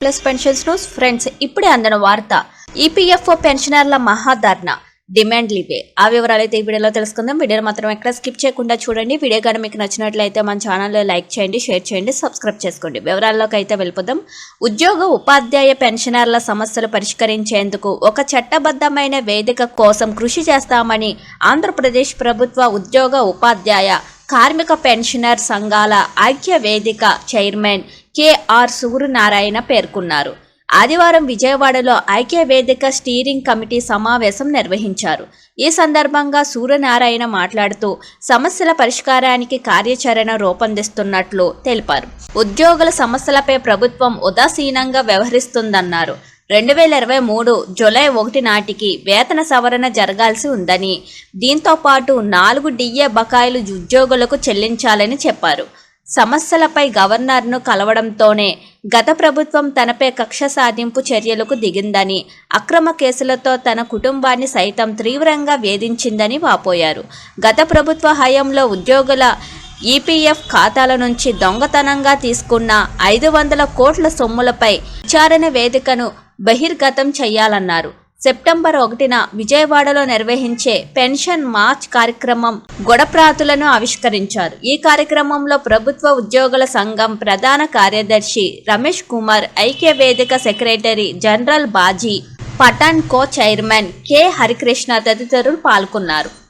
Plus pensions news friends ఇప్పుడే అందిన వార్త. ఈపీఎఫ్ఓ పెన్షనర్ల మహాధర్ణ డిమాండ్లు ఇవే ఆ వివరాలు అయితే ఈ వీడియోలో తెలుసుకుందాం. వీడియోని మాత్రం ఎక్కడ స్కిప్ చేయకుండా చూడండి. వీడియో కానీ మీకు నచ్చినట్లయితే మన ఛానల్లో లైక్ చేయండి షేర్ చేయండి సబ్స్క్రైబ్ చేసుకోండి. వివరాల్లోకి అయితే వెళ్ళిపోదాం. ఉద్యోగ ఉపాధ్యాయ పెన్షనర్ల సమస్యలు పరిష్కరించేందుకు ఒక చట్టబద్ధమైన వేదిక కోసం కృషి చేస్తామని ఆంధ్రప్రదేశ్ ప్రభుత్వ ఉద్యోగ ఉపాధ్యాయ కార్మిక పెన్షనర్ సంఘాల ఐక్య వేదిక చైర్మన్ కెఆర్ సూర్యనారాయణ పేర్కొన్నారు. ఆదివారం విజయవాడలో ఐక్య వేదిక స్టీరింగ్ కమిటీ సమావేశం నిర్వహించారు. ఈ సందర్భంగా సూర్యనారాయణ మాట్లాడుతూ సమస్యల పరిష్కారానికి కార్యాచరణ రూపొందిస్తున్నట్లు తెలిపారు. ఉద్యోగుల సమస్యలపై ప్రభుత్వం ఉదాసీనంగా వ్యవహరిస్తుందన్నారు. రెండు వేల ఇరవై మూడు జూలై ఒకటి నాటికి వేతన సవరణ జరగాల్సి ఉందని దీంతో పాటు నాలుగు డిఏ బకాయిలు ఉద్యోగులకు చెల్లించాలని చెప్పారు. సమస్యలపై గవర్నర్ను కలవడంతోనే గత ప్రభుత్వం తనపై కక్ష సాధింపు చర్యలకు దిగిందని అక్రమ కేసులతో తన కుటుంబాన్ని సైతం తీవ్రంగా వేధించిందని వాపోయారు. గత ప్రభుత్వ హయాంలో ఉద్యోగుల ఈపీఎఫ్ ఖాతాల నుంచి దొంగతనంగా తీసుకున్న ఐదు వందల కోట్ల సొమ్ములపై విచారణ వేదికను బహిర్గతం చేయాలన్నారు. సెప్టెంబర్ ఒకటిన విజయవాడలో నిర్వహించే పెన్షన్ మార్చ్ కార్యక్రమం గొడప్రాతులను ఆవిష్కరించారు. ఈ కార్యక్రమంలో ప్రభుత్వ ఉద్యోగుల సంఘం ప్రధాన కార్యదర్శి రమేష్ కుమార్ ఐక్య వేదిక secretary general Baji Pathan co chairman K. Harikrishna తదితరులు పాల్గొన్నారు.